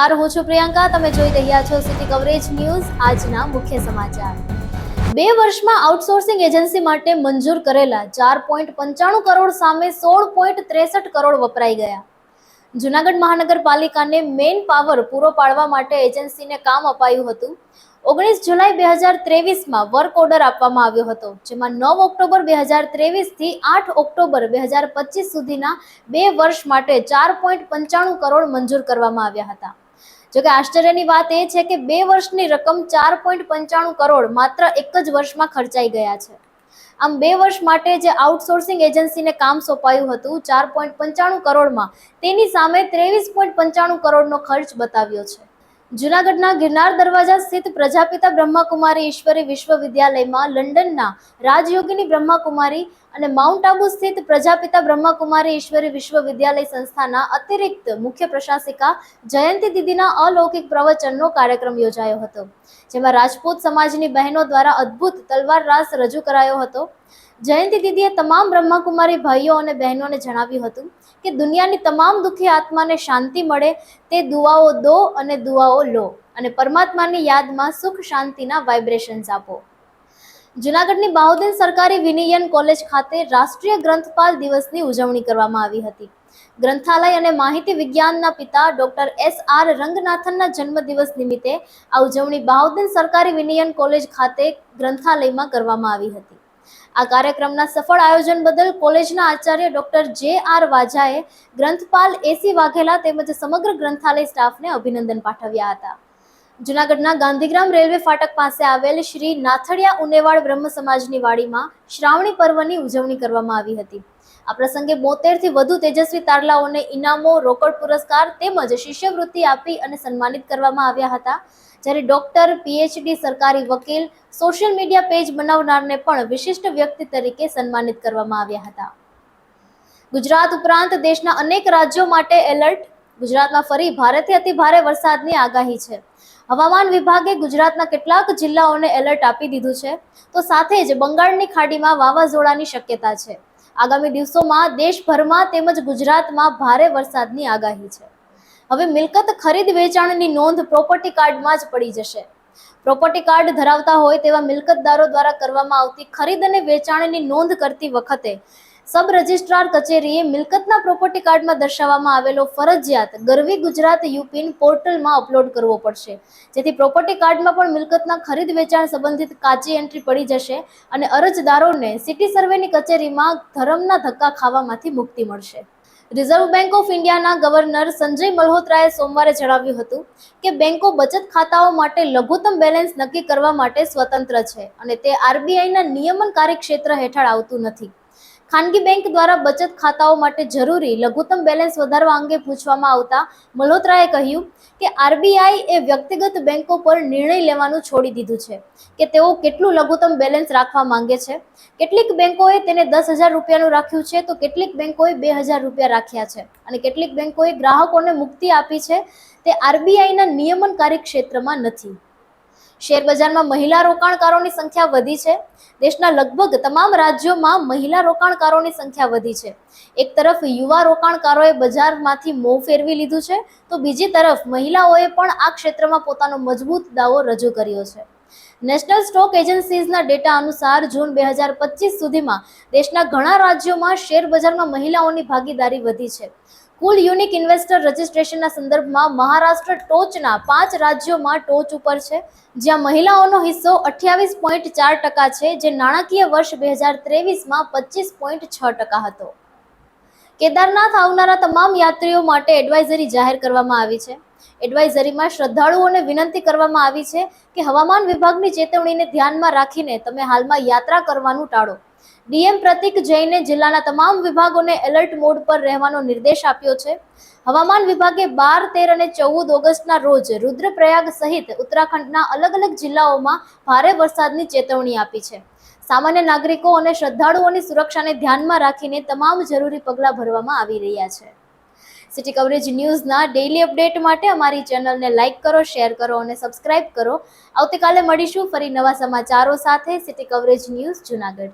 નમસ્કાર હું છું પ્રિયંકા, તમે જોઈ રહ્યા છો સિટી કવરેજ ન્યૂઝ આજના મુખ્ય સમાચાર. બે વર્ષમાં આઉટસોર્સિંગ એજન્સી માટે મંજૂર કરેલા ચાર પોઈન્ટ પંચાણું કરોડ સામે સોળ પોઈન્ટ ત્રેસઠ કરોડ વપરાઈ ગયા. જુનાગઢ મહાનગરપાલિકાને મેઇન પાવર પૂરો પાડવા માટે એજન્સીને કામ અપાયું હતું. ઓગણીસ જુલાઈ બે હજાર ત્રેવીસમાં વર્ક ઓર્ડર આપવામાં આવ્યો હતો, જેમાં નવ ઓક્ટોબર બે હજાર ત્રેવીસથી આઠ ઓક્ટોબર બે હજાર પચીસ સુધીના બે વર્ષ માટે ચાર પોઈન્ટ પંચાણું કરોડ મંજૂર કરવામાં આવ્યા હતા. જોકે આશ્ચર્યની વાત એ છે કે બે વર્ષની રકમ ચાર પોઈન્ટ પંચાણું કરોડ માત્ર એક જ વર્ષમાં ખર્ચાઈ ગયા છે. આમ બે વર્ષ માટે જે આઉટસોર્સિંગ એજન્સીને કામ સોંપાયું હતું, ચાર પોઈન્ટ પંચાણું કરોડમાં, તેની સામે ત્રેવીસ પોઈન્ટ પંચાણું કરોડનો ખર્ચ બતાવ્યો છે. જુનાગઢના ગિરનાર દરવાજા સ્થિત પ્રજાપિતા બ્રહ્માકુમારી ઈશ્વરી વિશ્વવિદ્યાલયમાં લંડનના રાજયોગીની બ્રહ્માકુમારી અને માઉન્ટ આબુ સ્થિત પ્રજાપિતા બ્રહ્માકુમારી ઈશ્વરી વિશ્વવિદ્યાલય સંસ્થાના અતિરિક્ત મુખ્ય પ્રશાસિકા જયંતિ દીદીના અલૌકિક પ્રવચનનો કાર્યક્રમ યોજાયો હતો, જેમાં રાજપૂત સમાજની બહેનો દ્વારા અદ્ભુત તલવાર રાસ રજૂ કરાયો હતો. જયંતિ દીદીએ તમામ બ્રહ્માકુમારી ભાઈઓ અને બહેનોને જણાવ્યું હતું કે દુનિયાની તમામ દુઃખી આત્માને શાંતિ મળે, તે દુઆઓ દો અને દુઆઓ લો અને પરમાત્માની યાદમાં સુખ શાંતિના વાઇબ્રેશન્સ આપો. જુનાગઢની બાઉદીન સરકારી વિનિયન કોલેજ ખાતે રાષ્ટ્રીય ગ્રંથપાલ દિવસની ઉજવણી કરવામાં આવી હતી. ગ્રંથાલય અને માહિતી વિજ્ઞાનના પિતા ડોક્ટર એસ આર રંગનાથનના જન્મદિવસ નિમિત્તે આ ઉજવણી બાઉદીન સરકારી વિનિયન કોલેજ ખાતે ગ્રંથાલયમાં કરવામાં આવી હતી. આ કાર્યક્રમના સફળ આયોજન બદલ કોલેજના આચાર્ય ડોક્ટર જે આર વાજાએ ગ્રંથપાલ એસી વાઘેલા તેમજ સમગ્ર ગ્રંથાલય સ્ટાફને અભિનંદન પાઠવ્યા હતા. જુનાગઢના ગાંધીગ્રામ રેલવે ફાટક પાસે આવેલ શ્રી નાથડિયા ઉનેવાડ બ્રહ્મ સમાજની વાડીમાં શ્રાવણી પર્વની ઉજવણી કરવામાં આવી હતી. આ પ્રસંગે બોતેરથી વધુ તેજસ્વી તારલાઓને ઇનામો, રોકડ પુરસ્કાર તેમજ શિષ્યવૃત્તિ આપી અને સન્માનિત કરવામાં આવ્યા હતા. જ્યારે ડોક્ટર, પીએચડી, સરકારી વકીલ, સોશિયલ મીડિયા પેજ બનાવનારને પણ વિશિષ્ટ વ્યક્તિ તરીકે સન્માનિત કરવામાં આવ્યા હતા. ગુજરાત ઉપરાંત દેશના અનેક રાજ્યો માટે એલર્ટ, ગુજરાતમાં ફરી ભારેથી અતિ ભારે વરસાદની આગાહી છે. હવામાન વિભાગે ગુજરાતના કેટલાક જિલ્લાઓને એલર્ટ આપી દીધું છે. તો સાથે જ બંગાળની ખાડીમાં વાવાઝોડાની શક્યતા છે. આગામી દિવસોમાં દેશભરમાં તેમજ ગુજરાતમાં ભારે વરસાદની આગાહી છે. હવે મિલકત ખરીદ વેચાણની નોંધ પ્રોપર્ટી કાર્ડમાં જ પડી જશે. પ્રોપર્ટી કાર્ડ ધરાવતા હોય તેવા મિલકતદારો દ્વારા કરવામાં આવતી ખરીદ અને વેચાણની નોંધ કરતી વખતે સબ રજિસ્ટ્રાર કચેરીએ મિલકતના પ્રોપર્ટી કાર્ડમાં દર્શાવવામાં આવેલો ફરજિયાત ગરવી ગુજરાત યુપીન પોર્ટલમાં અપલોડ કરવો પડશે. જેથી પ્રોપર્ટી કાર્ડમાં પણ મિલકતના ખરીદ વેચાણ સંબંધિત કાચી એન્ટ્રી પડી જશે અને અરજદારોને સિટી સર્વેની કચેરીમાં ધરમના ધક્કા ખાવામાંથી મુક્તિ મળશે. રિઝર્વ બેંક ઓફ ઇન્ડિયાના ગવર્નર સંજય મલ્હોત્રાએ સોમવારે જણાવ્યું હતું કે બેંકો બચત ખાતાઓ માટે લઘુત્તમ બેલેન્સ નક્કી કરવા માટે સ્વતંત્ર છે અને તે આરબીઆઈના નિયમન કાર્યક્ષેત્ર હેઠળ આવતું નથી. ખાનગી બેંક દ્વારા બચત ખાતાઓ માટે જરૂરી લઘુત્તમ બેલેન્સ વધારવા અંગે પૂછવામાં આવતા મલ્હોત્રાએ કહ્યું કે આરબીઆઈ એ વ્યક્તિગત બેંકો પર નિર્ણય લેવાનું છોડી દીધું છે કે તેઓ કેટલું લઘુત્તમ બેલેન્સ રાખવા માંગે છે. કેટલીક બેંકોએ તેને દસ હજાર રૂપિયાનું રાખ્યું છે તો કેટલીક બેંકોએ બે હજાર રૂપિયા રાખ્યા છે અને કેટલીક બેંકોએ ગ્રાહકોને મુક્તિ આપી છે તે આરબીઆઈના નિયમન ક્ષેત્રમાં નથી. શેર બજારમાં મહિલા રોકાણકારોની સંખ્યા વધી છે. દેશના લગભગ તમામ રાજ્યોમાં મહિલા રોકાણકારોની સંખ્યા વધી છે. એક તરફ યુવા રોકાણકારોએ બજારમાંથી મોં ફેરવી લીધું છે, તો બીજી તરફ મહિલાઓએ પણ આ ક્ષેત્રમાં પોતાનો મજબૂત દાવો રજૂ કર્યો છે. નેશનલ સ્ટોક એજન્સીઝના ડેટા અનુસાર જૂન બે હજાર પચીસ સુધીમાં દેશના ઘણા રાજ્યોમાં શેર બજારમાં મહિલાઓની ભાગીદારી વધી છે. કુલ યુનિક ઇન્વેસ્ટર રજિસ્ટ્રેશનના સંદર્ભમાં મહારાષ્ટ્ર ટોચના પાંચ રાજ્યોમાં ટોચ ઉપર છે, જ્યાં મહિલાઓનો હિસ્સો અઠ્યાવીસ પોઈન્ટ ચાર ટકા છે, જે નાણાકીય વર્ષ બે હજાર ત્રેવીસમાં પચીસ પોઈન્ટ છ ટકા હતો. કેદારનાથ આવનારા તમામ યાત્રીઓ માટે એડવાઇઝરી જાહેર કરવામાં આવી છે. એડવાઇઝરીમાં શ્રદ્ધાળુઓને વિનંતી કરવામાં આવી છે કે હવામાન વિભાગની ચેતવણીને ધ્યાનમાં રાખીને તમે હાલમાં યાત્રા કરવાનું ટાળો. ડીએમ પ્રતિક જૈને જિલ્લાના તમામ વિભાગોને એલર્ટ મોડ પર રહેવાનો નિર્દેશ આપ્યો છે. હવામાન વિભાગે બાર, તેર અને ચૌદ ઓગસ્ટના રોજ રુદ્રપ્રયાગ સહિત ઉત્તરાખંડના અલગ અલગ જિલ્લાઓમાં ભારે વરસાદની ચેતવણી આપી છે. સામાન્ય નાગરિકો અને શ્રદ્ધાળુઓની સુરક્ષાને ધ્યાનમાં રાખીને તમામ જરૂરી પગલાં ભરવામાં આવી રહ્યા છે. સિટી કવરેજ ન્યૂઝના ડેઇલી અપડેટ માટે અમારી ચેનલને લાઇક કરો, શેર કરો અને સબસ્ક્રાઇબ કરો. આવતીકાલે મળીશું ફરી નવા સમાચારો સાથે. City coverage news Junagadh.